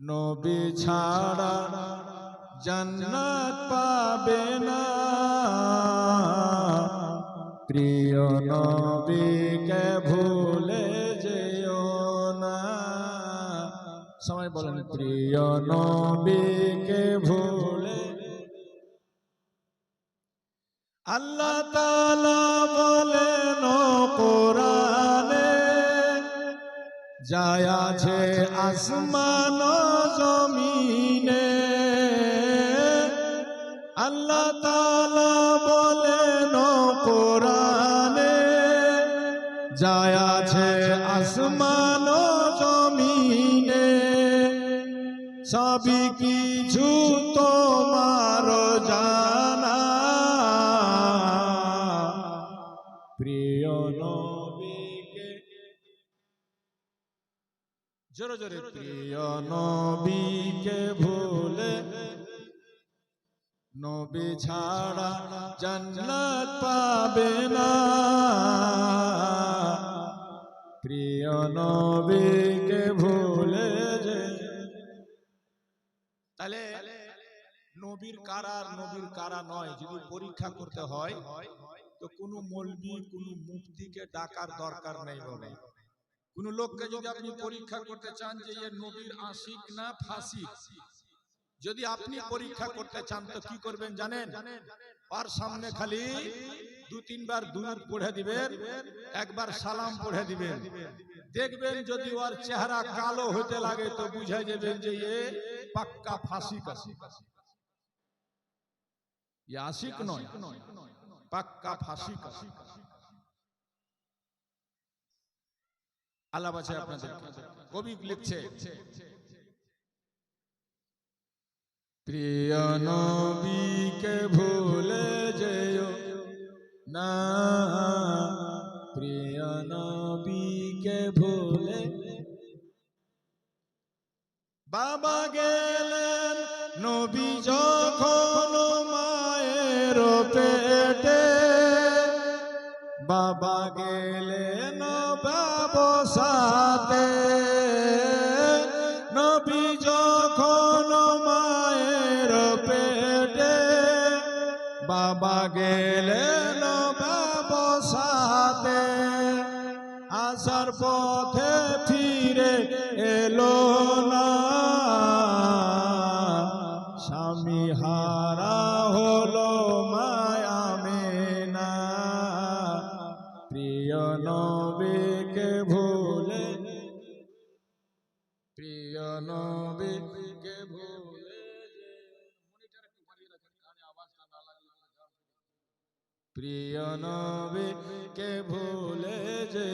নবী ছাড়া জান্নাত পাবে না। প্রিয় নবীকে ভুলে যেও না। সবাই বলেন, প্রিয় নবীকে ভুলে। আল্লাহ তাআলা যায় আছে আসমান জমিনে। আল্লাহ তাআলা বলেন কোরআনে, যায় আছে আসমান জমিনে। সবই কিছু তোমার জানা। প্রিয় নবীকে জোরে জোরে। প্রিয় নবীকে ভুলে নবী ছাড়া জান্নাত পাবে না। প্রিয় নবীকে ভুলে যে তাহলে নবীর কারা নবীর কারা নয়, যদি পরীক্ষা করতে হয়, তো কোনো মলবি, কোনো মুফতিকে ডাকার দরকার নেই বলে। কোন লোককে যদি আপনি পরীক্ষা করতে চান যে এ নবীর আশিক না ফাঁসি যদি আপনি পরীক্ষা করতে চান তো কি করবেন জানেন? আর সামনে খালি দু তিনবার দুরুদ পড়ে দিবেন একবার সালাম পড়ে দিবেন। দেখবেন যদি ওর চেহারা কালো হতে লাগে তো বুঝে যাবেন যে এ পাক্কা ফাঁসি ইয়ে আশিক নয় পাক্কা ফাঁসিক আশিক আল্লাহ বাছে আপনাদের। কবি লিখছে, প্রিয় নবীকে ভুলে যেও না, প্রিয় নবীকে ভুলে। বাবা গেলেন নবী যখন মায়ের পেটে বাবা গেলেন ব্যবসাতে। নবী যখন মায়ের পেটে, বাবা গেলেন ব্যবসাতে। আসার পথে ফিরে এলো না। স্বামী হারা নবীকে ভুলে প্রিয় নবীকে ভুলে প্রিয় নবীকে ভুলে যে